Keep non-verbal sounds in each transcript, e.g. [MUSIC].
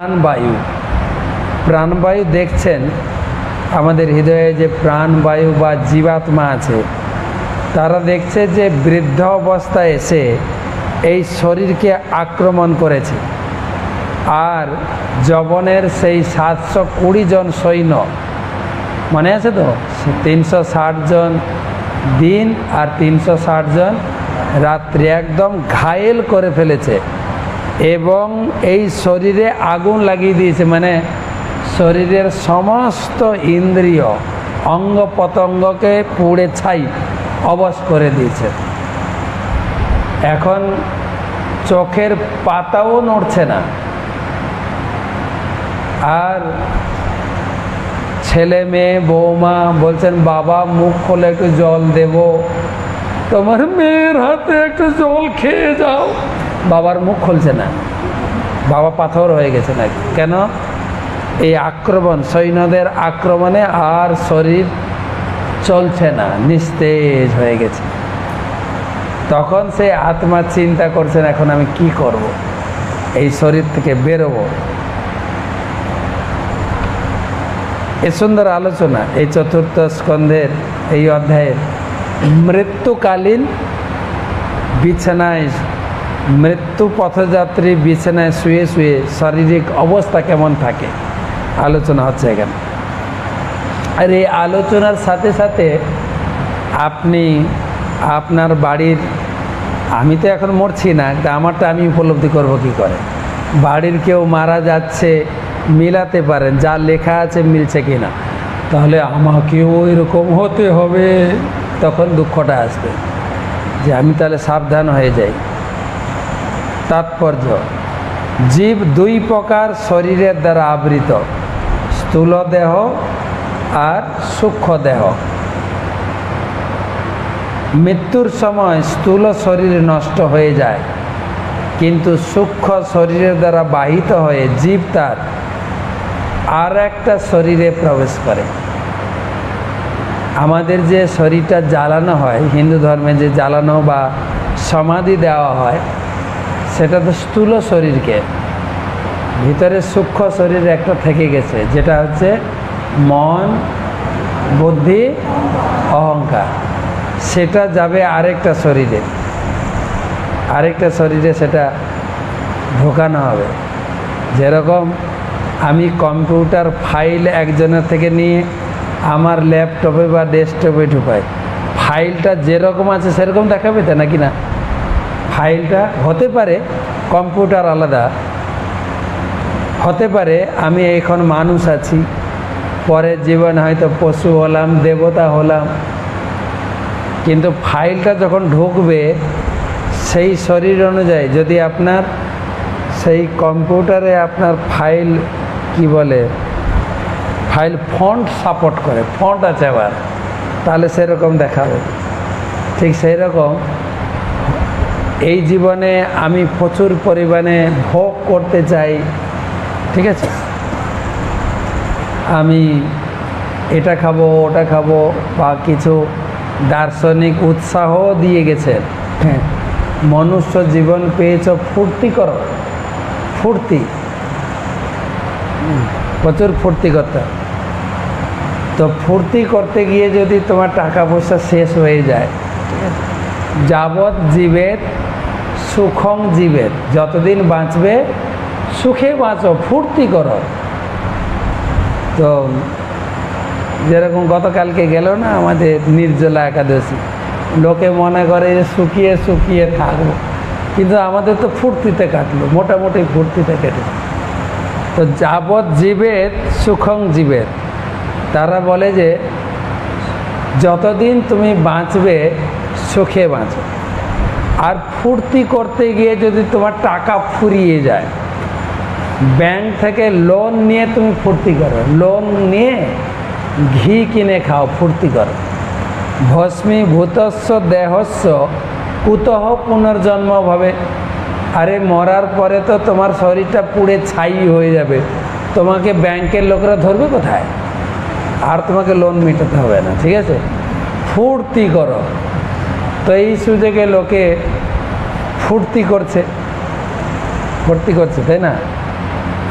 প্রাণবায়ু। প্রাণবায়ু দেখছেন আমাদের হৃদয়ে যে প্রাণবায়ু বা জীবাত্মা আছে। তারা দেখছে যে বৃদ্ধ অবস্থায় এসে এই শরীরকে আক্রমণ করেছে। আর যবনের সেই সাতশো কুড়ি জন সৈন্য, মনে আছে তো? তিনশো ষাট জন দিন আর তিনশো ষাট জন রাত্রি একদম ঘায়েল করে ফেলেছে। এবং এই শরীরে আগুন লাগিয়ে দিয়েছে মানে শরীরের সমস্ত ইন্দ্রিয় অঙ্গ প্রত্যঙ্গকে পুড়ে ছাই অবশ করে দিয়েছে। এখন চোখের পাতাও নড়ছে না। আর ছেলে মেয়ে, বৌমা বলছেন, বাবা, মুখ খোলে একটু জল দেব। তোমার মেয়ের হাতে একটু জল খেয়ে যাও। বাবার মুখ খুলছে না। বাবা পাথর হয়ে গেছে না কেন? এই আক্রমণ, সৈন্যদের আক্রমণে আর শরীর চলছে না, নিস্তেজ হয়ে গেছে। তখন সে আত্মা চিন্তা করছেন, এখন আমি কি করব। এই শরীর থেকে বেরোবো। এ সুন্দর আলোচনা, এই চতুর্থ স্কন্ধের এই অধ্যায়ের মৃত্যুকালীন বিছানায় মৃত্যু পথযাত্রী বিছানায় শুয়ে শুয়ে শারীরিক অবস্থা কেমন থাকে? আলোচনা হচ্ছে এখানে। আর এই আলোচনার সাথে সাথে আপনি, আপনার বাড়ির, আমি তো এখন মরছি না তা আমারটা আমি উপলব্ধি করব কি করে? বাড়ির কেউ মারা যাচ্ছে, মিলাতে পারেন, যা লেখা আছে মিলছে কি না তাহলে আমাকেও এরকম হতে হবে। তখন দুঃখটা আসবে। যে আমি তাহলে সাবধান হয়ে যাই। তাৎপর্য। জীব দুই প্রকার শরীরের দ্বারা আবৃত, স্থূল দেহ আর সূক্ষ্ম দেহ। মৃত্যুর সময় স্থূল শরীর নষ্ট হয়ে যায়, কিন্তু সূক্ষ্ম শরীরের দ্বারা বাহিত হয়ে জীব তার আর একটা শরীরে প্রবেশ করে। আমাদের যে শরীরটা জ্বালানো হয়, হিন্দু ধর্মে যে জ্বালানো বা সমাধি দেওয়া হয় সেটা তো স্থূল শরীরকে। ভিতরে সূক্ষ্ম শরীর একটা থেকে গেছে, যেটা হচ্ছে মন, বুদ্ধি, অহংকার। সেটা যাবে আরেকটা শরীরে। আরেকটা শরীরে সেটা ঢোকানো হবে। যেরকম আমি কম্পিউটার ফাইল একজনের থেকে নিয়ে আমার ল্যাপটপে বা ডেস্কটপে ঢুকাই। ফাইলটা যেরকম আছে সেরকম দেখাবে তো, নাকি না? ফাইলটা হতে পারে কম্পিউটার আলাদা, হতে পারে আমি এখন মানুষ আছি পরের জীবন হয়তো পশু হলাম, দেবতা হলাম, কিন্তু ফাইলটা যখন ঢুকবে, সেই শরীর অনুযায়ী যদি আপনার সেই কম্পিউটারে আপনার ফাইল কি বলে, ফাইল ফন্ট সাপোর্ট করে, ফন্ট আছে আবার, তাহলে সেরকম দেখাবে। ঠিক সেই রকম এই জীবনে আমি প্রচুর পরিমাণে ভোগ করতে চাই, ঠিক আছে? আমি এটা খাব, ওটা খাব বা কিছু দার্শনিক উৎসাহ দিয়ে গেছেন হ্যাঁ মনুষ্য জীবন পেয়েছ ফুর্তি করো, ফুর্তি। প্রচুর ফুর্তি করতে তো ফুর্তি করতে গিয়ে যদি তোমার টাকা পয়সা শেষ হয়ে যায়? যাবৎ জীবের সুখং জীবের যতদিন বাঁচবে, সুখে বাঁচো, ফুর্তি করো। তো যেরকম গতকালকে গেল না আমাদের নির্জলা একাদশী। লোকে মনে করে যে শুকিয়ে শুকিয়ে থাকব। কিন্তু আমাদের তো ফুর্তিতে কাটলো, মোটামুটি ফুর্তিতে কেটে তো যাবৎ জীবের সুখং জীবের। তারা বলে যে, যতদিন তুমি বাঁচবে, সুখে বাঁচো। আর ফুর্তি করতে গিয়ে যদি তোমার টাকা ফুরিয়ে যায় ব্যাংক থেকে লোন নিয়ে তুমি ফুর্তি করো। লোন নিয়ে ঘি কিনে খাও, ফুর্তি করো। ভস্মীভূতস্ব দেহস্য কুতহ পুনর্জন্ম ভাবে। আরে মরার পরে তো তোমার শরীরটা পুড়ে ছাই হয়ে যাবে। তোমাকে ব্যাংকের লোকরা ধরবে কোথায়? আর তোমাকে লোন মেটাতে হবে না, ঠিক আছে? ফুর্তি করো। তো এই সুযোগে লোকে ফুর্তি করছে। ফুর্তি করছে, তাই না?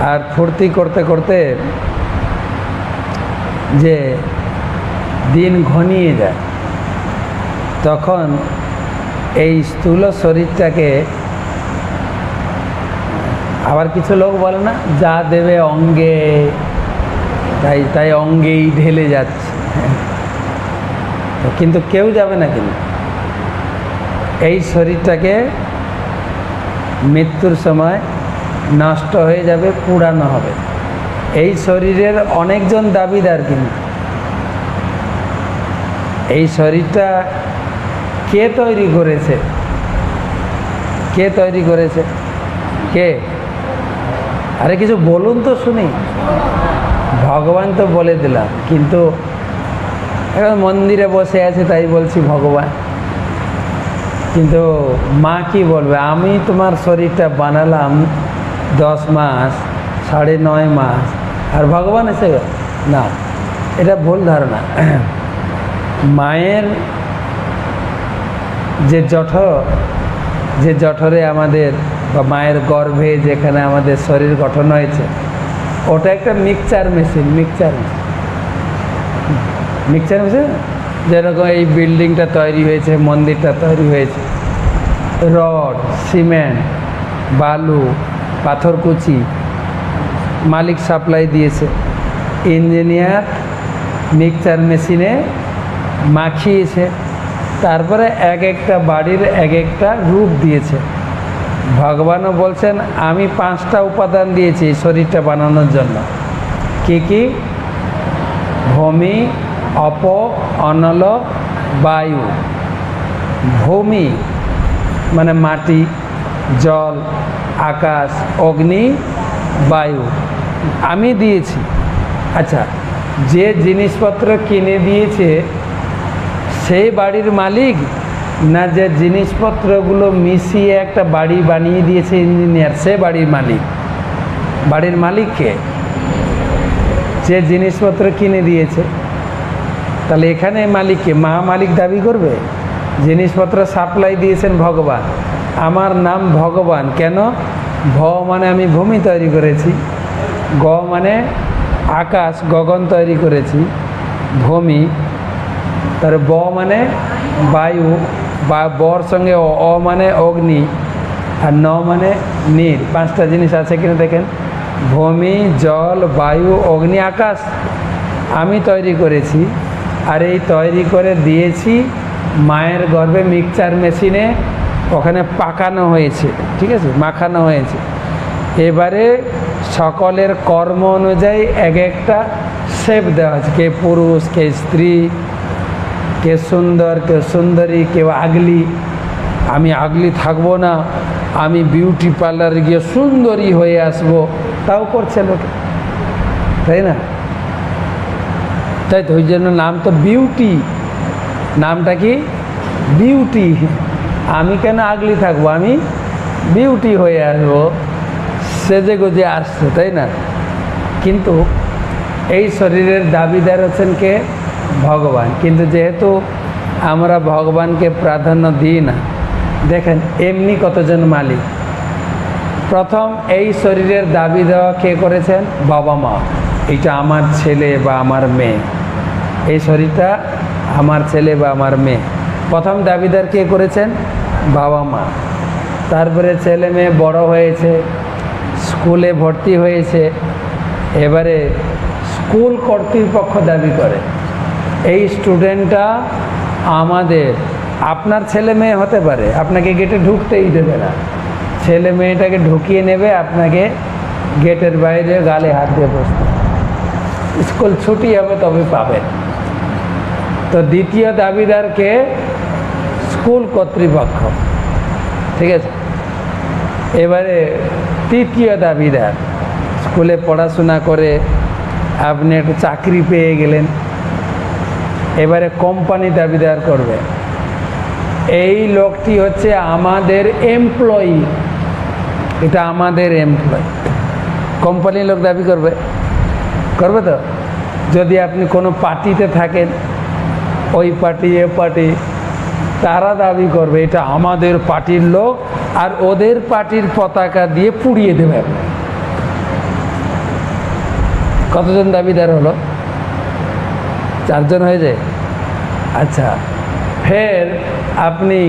আর ফুর্তি করতে করতে যে দিন ঘনিয়ে যায়, তখন এই স্থূল শরীরটাকে আবার কিছু লোক বলে না, যা দেবে অঙ্গে। তাই তাই অঙ্গেই ঢেলে যাচ্ছে। কিন্তু কেউ যাবে না কিন্তু। এই শরীরটাকে মৃত্যুর সময় নষ্ট হয়ে যাবে পুরানো হবে। এই শরীরের অনেকজন দাবিদার কিন্তু। এই শরীরটা কে তৈরি করেছে? কে তৈরি করেছে? কে? আরে কিছু বলুন তো শুনি। ভগবান তো বলে দিলাম, কিন্তু এখন মন্দিরে বসে আছে তাই বলছি ভগবান। কিন্তু মা কি বলবে? আমি তোমার শরীরটা বানালাম দশ মাস, সাড়ে নয় মাস। আর ভগবান এসে? না, এটা ভুল ধারণা। [CLEARS THROAT] মায়ের যে জঠর, যে জঠরে আমাদের বা মায়ের গর্ভে যেখানে আমাদের শরীর গঠন হয়েছে, ওটা একটা mixture machine mixture machine mixture machine যেরকম এই বিল্ডিংটা তৈরি হয়েছে, মন্দিরটা তৈরি হয়েছে। রড, সিমেন্ট, বালু, পাথরকুচি মালিক সাপ্লাই দিয়েছে। ইঞ্জিনিয়ার মিক্সচার মেশিনে মাখিয়েছে। তারপরে এক একটা বাড়ির এক একটা রূপ দিয়েছে। ভগবানও বলছেন, আমি পাঁচটা উপাদান দিয়েছি শরীরটা বানানোর জন্য। কি কি? ভূমি অপ অনল বায়ু, ভূমি মানে মাটি, জল, আকাশ, অগ্নি, বায়ু। আমি দিয়েছি। আচ্ছা যে জিনিসপত্র কিনে দিয়েছে, সেই বাড়ির মালিক না যে জিনিসপত্রগুলো মিশিয়ে একটা বাড়ি বানিয়ে দিয়েছে ইঞ্জিনিয়ার সে বাড়ির মালিক? বাড়ির মালিককে যে জিনিসপত্র কিনে দিয়েছে? তাহলে এখানে মালিককে, মা মালিক দাবি করবে? জিনিসপত্র সাপ্লাই দিয়েছেন ভগবান। আমার নাম ভগবান। কেন? ভ মানে আমি ভূমি তৈরি করেছি। গ মানে আকাশ, গগন তৈরি করেছি। ভূমি। তার ব মানে বায়ু, বা বর সঙ্গে অ মানে অগ্নি, আর ন মানে নীর পাঁচটা জিনিস আছে কিনা দেখেন। ভূমি, জল, বায়ু, অগ্নি, আকাশ। আমি তৈরি করেছি। আর এই তৈরি করে দিয়েছি। মায়ের গর্ভে মিক্সচার মেশিনে ওখানে পাকানো হয়েছে, ঠিক আছে? মাখানো হয়েছে। এবারে সকলের কর্ম অনুযায়ী এক একটা শেপ দেওয়া আছে। কে পুরুষ, কে স্ত্রী, কে সুন্দর, কে সুন্দরী, কেউ আগলি। আমি আগলি থাকব না, আমি বিউটি পার্লারে গিয়ে সুন্দরী হয়ে আসব, তাও করছে লোকে। তাই না? তাই তো ওই জন্য নাম তো বিউটি নামটা কি? বিউটি আমি কেন আগলি থাকব? আমি বিউটি হয়ে আসব। সেজে গুজে আসছে, তাই না? কিন্তু এই শরীরের দাবিদার হচ্ছেন কে? ভগবান। কিন্তু যেহেতু আমরা ভগবানকে প্রাধান্য দিই না, দেখেন এমনি কতজন মালিক। প্রথম, এই শরীরের দাবি দেওয়া কে করেছেন? বাবা মা। এটা আমার ছেলে বা আমার মেয়ে। এই শরীরটা আমার ছেলে বা আমার মেয়ে। প্রথম দাবিদার কে করেছেন? বাবা মা। তারপরে ছেলে মেয়ে বড় হয়েছে, স্কুলে ভর্তি হয়েছে, এবারে স্কুল কর্তৃপক্ষ দাবি করে। এই স্টুডেন্টটা আমাদের, আপনার ছেলে মেয়ে হতে পারে, আপনাকে গেটে ঢুকতেই দেবে না। ছেলে মেয়েটাকে ঢুকিয়ে নেবে, আপনাকে গেটের বাইরে গালে হাত দিয়ে বসতে স্কুল ছুটি হবে তবে পাবেন। তো দ্বিতীয় দাবিদারকে স্কুল কর্তৃপক্ষ। ঠিক আছে? এবারে তৃতীয় দাবিদার, স্কুলে পড়াশোনা করে আপনি একটা চাকরি পেয়ে গেলেন। এবারে কোম্পানি দাবিদার করবে। এই লোকটি হচ্ছে আমাদের এমপ্লয়ি এটা আমাদের এমপ্লয় কোম্পানির লোক দাবি করবে। করবে তো? যদি আপনি কোনো পার্টিতে থাকেন ওই পার্টি, এ পার্টি, তারা দাবি করবে এটা আমাদের পার্টির লোক আর ওদের পার্টির পতাকা দিয়ে পুড়িয়ে দেবে। আপনি কতজন দাবিদার হলো? চারজন হয়ে যায় আচ্ছা ফের আপনি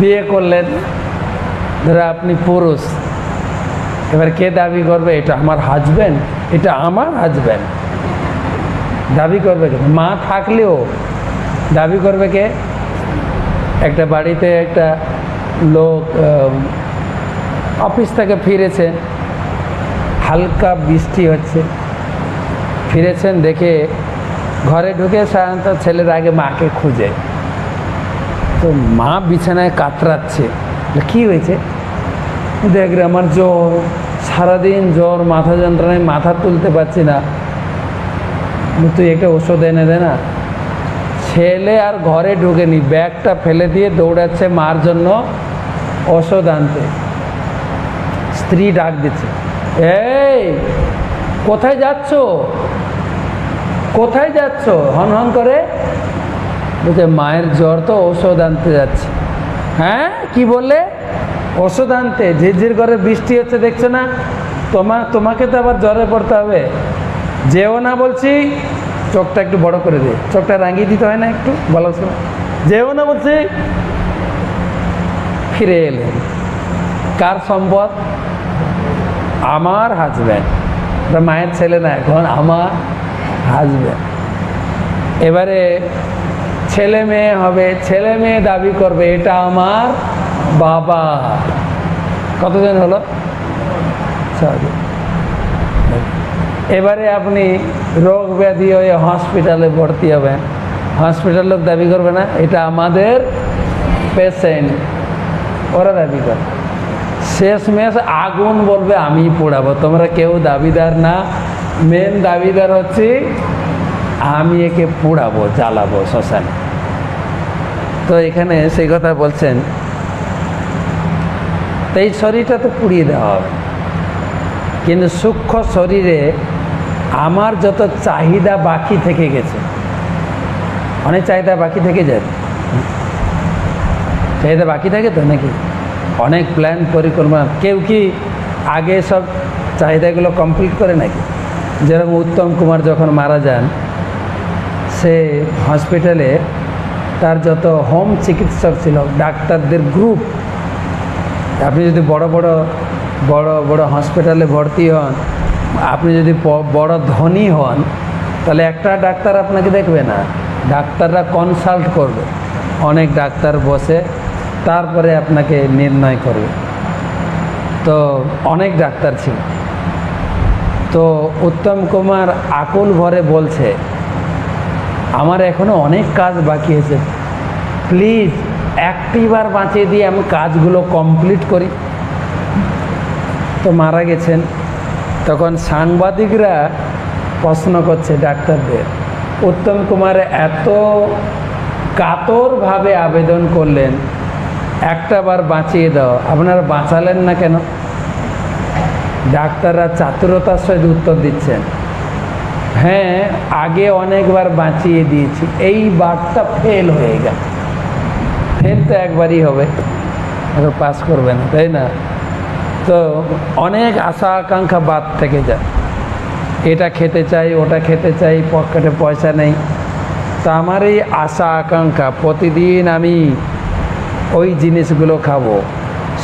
বিয়ে করলেন, ধরো আপনি পুরুষ, এবার কে দাবি করবে? এটা আমার হাজব্যান্ড এটা আমার হাজব্যান্ড দাবি করবে কে? মা থাকলেও দাবি করবে কে? একটা বাড়িতে একটা লোক অফিস থেকে ফিরেছে, হালকা বৃষ্টি হচ্ছে। ফিরেছেন দেখে ঘরে ঢুকে সাধারণত ছেলের আগে মাকে খুঁজে। তো মা বিছানায় কাতরাচ্ছে। কি হয়েছে? দেখ রে, আমার জ্বর। সারাদিন জ্বর, মাথা যন্ত্রণায় মাথা তুলতে পারছি না। তুই একটা ওষুধ এনে দে না। ছেলে আর ঘরে ঢুকেনি, ব্যাগটা ফেলে দিয়ে দৌড়াচ্ছে মার জন্য ওষুধ আনতে। স্ত্রী ডাক দিচ্ছে, এই, কোথায় যাচ্ছ? কোথায় যাচ্ছ? হন হন করে বলছে, মায়ের জ্বর তো ঔষধ আনতে যাচ্ছে। হ্যাঁ কি বললে? ওষুধ আনতে। ঝিরঝির করে বৃষ্টি হচ্ছে, দেখছ না? তোমা, তোমাকে তো আবার জ্বরে পড়তে হবে। যেও না বলছি, চোখটা একটু বড় করে দে। চোখটা রাঙিয়ে দিতে হয় না একটু? বলার সময় যেও না বলছি, ফিরে এলেন কার সম্পদ? আমার হাজব্যান্ড মায়ের ছেলে না, এখন আমার হাজব্যান্ড এবারে ছেলে মেয়ে হবে, ছেলে মেয়ে দাবি করবে, এটা আমার বাবা। কতজন হলো? সরি এবারে আপনি রোগ ব্যাধি হয়ে হসপিটালে ভর্তি হবেন। হসপিটাল লোক দাবি করবে না, এটা আমাদের পেশেন্ট ওরা দাবি করে। শেষমেশ আগুন বলবে, আমি পোড়াবো। তোমরা কেউ দাবিদার না। মেন দাবিদার হচ্ছে, আমি একে পোড়াবো, জ্বালাবো শ্মশানে। তো এখানে সেই কথা বলছেন। তো এই শরীরটা তো পুড়িয়ে দেওয়া হবে। কিন্তু সূক্ষ্ম শরীরে আমার যত চাহিদা বাকি থেকে গেছে, অনেক চাহিদা বাকি থেকে যায়। চাহিদা বাকি থাকে তো নাকি? অনেক প্ল্যান পরিকল্পনা। কেউ কি আগে সব চাহিদাগুলো কমপ্লিট করে নাকি? যেরকম উত্তম কুমার যখন মারা যান, সে হসপিটালে তার যত হোম চিকিৎসক ছিল, ডাক্তারদের গ্রুপ আপনি যদি বড় বড় বড় বড় হসপিটালে ভর্তি হন আপনি যদি বড় ধনী হন, তাহলে একটা ডাক্তার আপনাকে দেখবে না। ডাক্তাররা কনসাল্ট করবে। অনেক ডাক্তার বসে, তারপরে আপনাকে নির্ণয় করবে। তো অনেক ডাক্তার ছিল। তো উত্তম কুমার আকুল ভরে বলছে, আমার এখনও অনেক কাজ বাকি আছে। প্লিজ, একটিবার বাঁচিয়ে দিয়ে আমি কাজগুলো কমপ্লিট করি। তো মারা গেছেন। তখন সাংবাদিকরা প্রশ্ন করছে ডাক্তারদের, উত্তম কুমার এত কাতরভাবে আবেদন করলেন, একটা বার বাঁচিয়ে দাও, আপনারা বাঁচালেন না কেন? ডাক্তাররা চাতুরতার সহিত উত্তর দিচ্ছেন হ্যাঁ আগে অনেকবার বাঁচিয়ে দিয়েছি, এই বারটা ফেল হয়ে গেল ফেল তো একবারই হবে পাস করবে না তাই না? তো অনেক আশা আকাঙ্ক্ষা বাদ থেকে যায়। এটা খেতে চাই ওটা খেতে চাই পকেটে পয়সা নেই। তো আমার এই আশা আকাঙ্ক্ষা প্রতিদিন আমি ওই জিনিসগুলো খাব।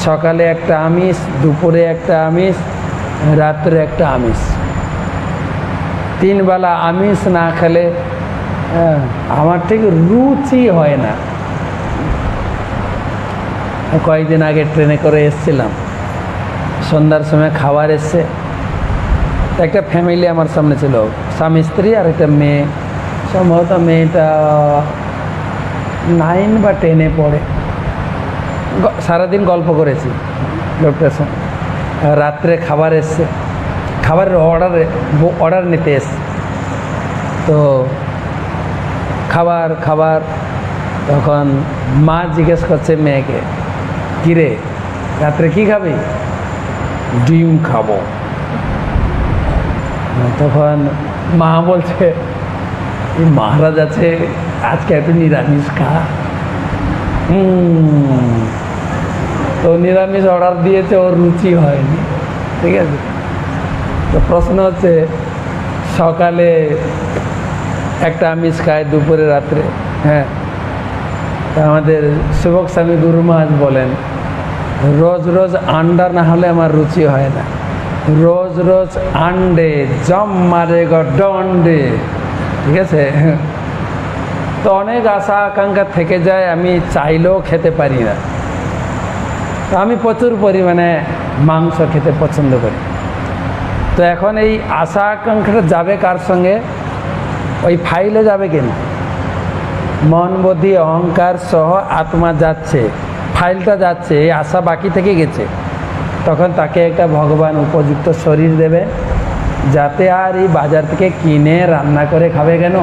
সকালে একটা আমিষ দুপুরে একটা আমিষ রাত্রে একটা আমিষ। তিনবেলা আমিষ না খেলে হ্যাঁ, আমার ঠিক রুচি হয় না। কয়েকদিন আগে ট্রেনে করে এসছিলাম। সন্ধ্যার সময় খাবার এসছে। একটা ফ্যামিলি আমার সামনে ছিল। স্বামী, স্ত্রী আর একটা মেয়ে। সম্ভবত মেয়েটা নাইন বা টেনে পড়ে। সারাদিন গল্প করেছি লোকটার সঙ্গে। রাত্রে খাবার এসছে। খাবারের অর্ডারে অর্ডার নিতে এসছে। তো খাবার খাবার, তখন মা জিজ্ঞেস করছে মেয়েকে, কিরে, রাত্রে কি খাবি? ডিম খাব। তখন মা বলছে মহারাজ আছে, আজকে একটু নিরামিষ খা। তো নিরামিষ অর্ডার দিয়েছে, ওর রুচি হয়নি, ঠিক আছে? তো প্রশ্ন হচ্ছে, সকালে একটা আমিষ খায় দুপুরে রাত্রে হ্যাঁ? আমাদের শুভক স্বামী গুরু মহাজ বলেন রোজ রোজ আন্ডা না হলে আমার রুচি হয় না। রোজ রোজ আন্ডে, জম মারে গ ডন্ডে। ঠিক আছে? তো অনেক আশা আকাঙ্ক্ষা থেকে যায়, আমি চাইলেও খেতে পারি না। তো আমি প্রচুর পরিমাণে মাংস খেতে পছন্দ করি। তো এখন এই আশা আকাঙ্ক্ষাটা যাবে কার সঙ্গে? ওই ফাইলে যাবে কিন্তু মন বুদ্ধি, অহংকার সহ আত্মা যাচ্ছে। ফাইলটা যাচ্ছে, এই আশা বাকি থেকে গেছে। তখন তাকে একটা ভগবান উপযুক্ত শরীর দেবে, যাতে আর এই বাজার থেকে কিনে, রান্না করে খাবে কেন?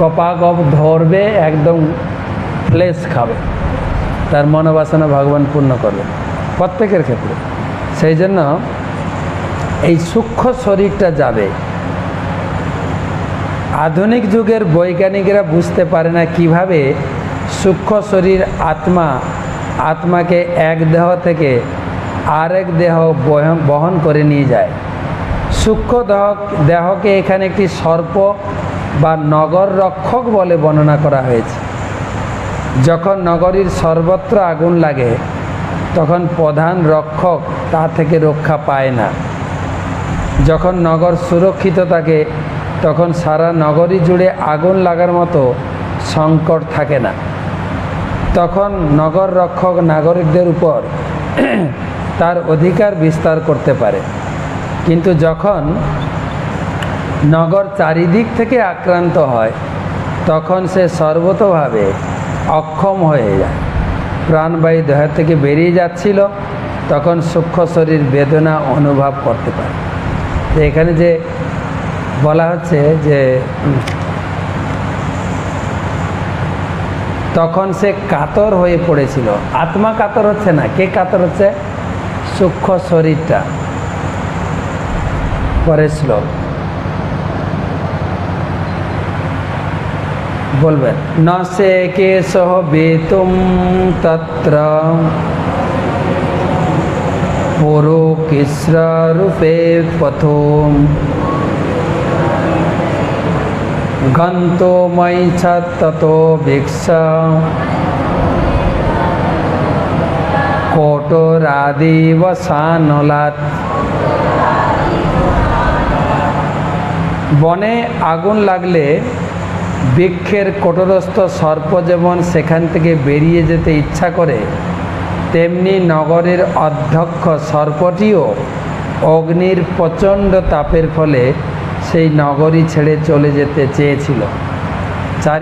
গপা গপ ধরবে, একদম ফ্লেশ খাবে। তার মনোবাসনা ভগবান পূর্ণ করবে, প্রত্যেকের ক্ষেত্রে। সেই জন্য এই সূক্ষ্ম শরীরটা যাবে। আধুনিক যুগের বৈজ্ঞানিকরা বুঝতে পারে না কীভাবে সূক্ষ্ম শরীর আত্মা আত্মাকে এক দেহ থেকে আরেক দেহ বহ- বহন করে নিয়ে যায়। সূক্ষ্ম দেহ দেহকে এখানে একটি সর্প বা নগর রক্ষক বলে বর্ণনা করা হয়েছে। যখন নগরীর সর্বত্র আগুন লাগে, তখন প্রধান রক্ষক তা থেকে রক্ষা পায় না। যখন নগর সুরক্ষিত থাকে, তখন সারা নগরী জুড়ে আগুন লাগার মতো সংকট থাকে না। তখন নগর রক্ষক নাগরিকদের উপর [CLEARS THROAT] তার অধিকার বিস্তার করতে পারে। কিন্তু যখন নগর চারিদিক থেকে আক্রান্ত হয়, তখন সে সর্বতভাবে অক্ষম হয়ে যায়। প্রাণবায়ু দেহ থেকে বেরিয়ে যাচ্ছিল, তখন সূক্ষ্ম শরীর বেদনা অনুভব করতে পারে। এখানে যে বলা হচ্ছে যে তখন সে কাতর হয়ে পড়েছিল। আত্মা কাতর হচ্ছে না, কে কাতর হচ্ছে? সূক্ষ্ম শরীরটা। পরের শ্লোক। বলবেন, ন সে কে সহ বেতুম তত্র, পুরো কৃষ্ণ রূপে পথম। গন্তময়ী ততো ভিক্ষ। কোটরাদিবসানলাত। বনে আগুন লাগলে বৃক্ষের কঠোরস্থ সর্প যেমন সেখান থেকে বেরিয়ে যেতে ইচ্ছা করে, তেমনি নগরের অধ্যক্ষ সর্পটিও অগ্নির প্রচণ্ড তাপের ফলে সেই নগরী ছেড়ে চলে যেতে চেয়েছিল।